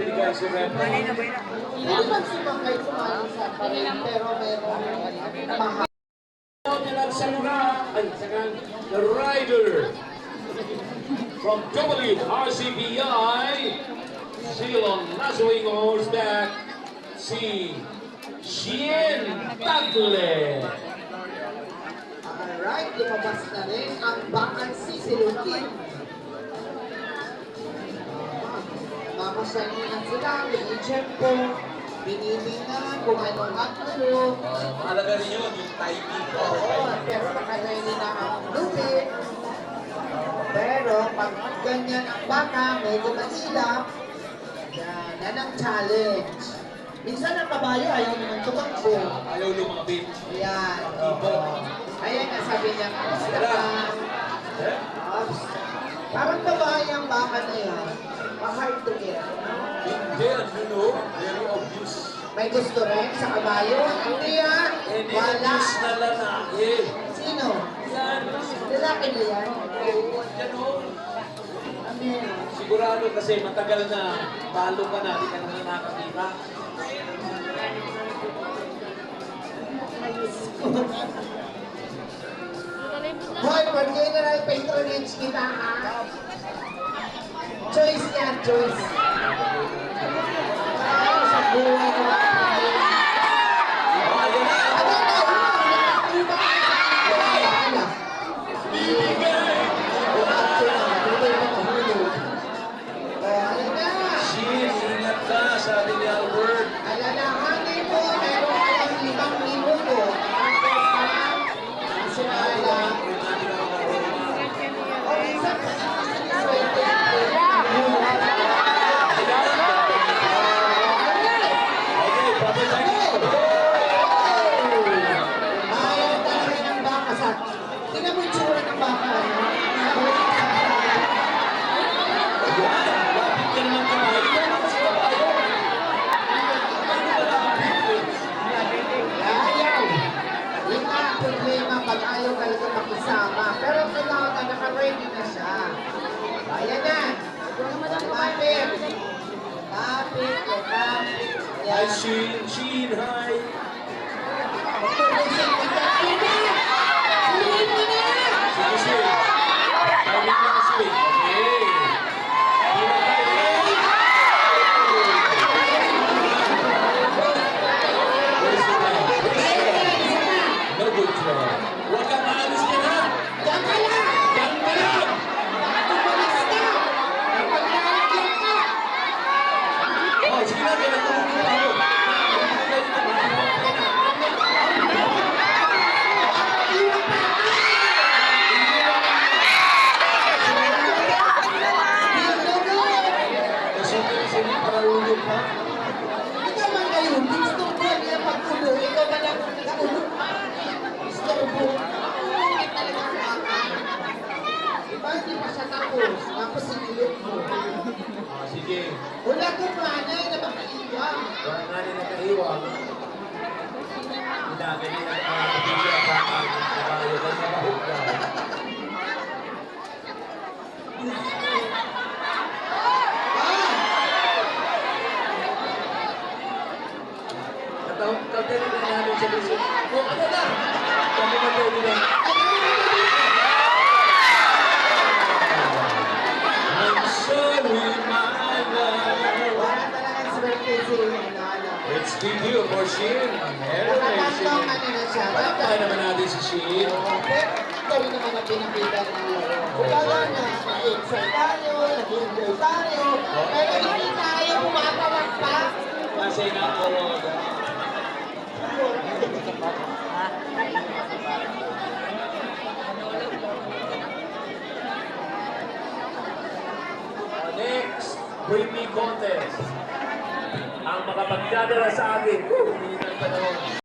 binigay si Red. Hindi man sumakay sumali sa parin, pero meron mahal. Sakang, the rider from WRCBI, still on Naswing horseback, si Shien Tagle. Alright, lumabas na rin ang bakang sisilukin. Mamasalingan sila, binijempo, binilingan kung anong anggulo. Mahalaga rin yun, yung timing ko. Oo, pero nakaready na ang lupit. Pero pag ganyan ang baka, medyo masilap, yan, yan ang challenge. Minsan ang kabayo ayaw naman tumakbo. Ayaw lumapit. Ayan. oo. Ayan nga sabi niya, kamusta ka? Parang babae ang baka na yan. Hindi, you know, very obvious. May gusto rin sa kabayo? Hindi yan. Any Wala. obvious na lalaki. Sino? Yan. Lalaki na yan. Oo, yan o. Amen. Sigurado kasi matagal na talo ka na, di ka na nakakita. Hoy, pag general patronage kita ha. Choice yan, choice. Ay, sa buhay ko. Oh, yan na. Ano na, una, una. Bahala. Oh, ayun na. Shin, ingat ka, sabi ni Albert. Alalahanin mo, meron ka lang limang minuto. Sinala. O, minsan kasi siniswerte. Okay, Papa Jack. Ayaw talaga ng baka sa... Tingnan mo yung tsura ng baka. Ayaw. Talaga makisama. Pero kailangan naka-ready na siya. Ayan na. Lumapit. Lumapit. Hi, Ayan. Shin. Shin, hi. Magtutusin kita. Ayan na. Sulit mo na. Sige, Shin. Timing lang, Shin. Okay. Hila tayo. Where's the man? Where's the Ayan man? na. Isa na. No good job. Huwag kang aalis ka na. Diyan ka lang. Yan ka lang. Tumalis ka. Oh, sige na, kaya natulog na tayo. Kasi sila para ulog pa. Ikaw man ngayon, gusto ko niya pag-ulo, ikaw man ang naulo. Gusto ko. Bakit talaga ang baka? Diba hindi pa siya tapos? Tapos sinilip mo. Ah, sige. Wala ko planay na makaiwan. Kaya nga nila kaiwang. Ginagaling ang kapatid ang baka. Kabayo ka sa bahog ka. Katawag ka din na namin sa luso. Oh, ano na? Kami na tayo Let's review for Shin. Meron eh, Nakakantong Shin. ano na siya. Palakpakan naman natin si Shin. Pero rin naman ang pinakita ng laro. Kumbaga na, nag-excite tayo, nag-enjoy tayo, pero hindi tayo pumapawag pa. Kasi nga po, Next, me contest. Ang makapagdadala sa akin, uh, hindi.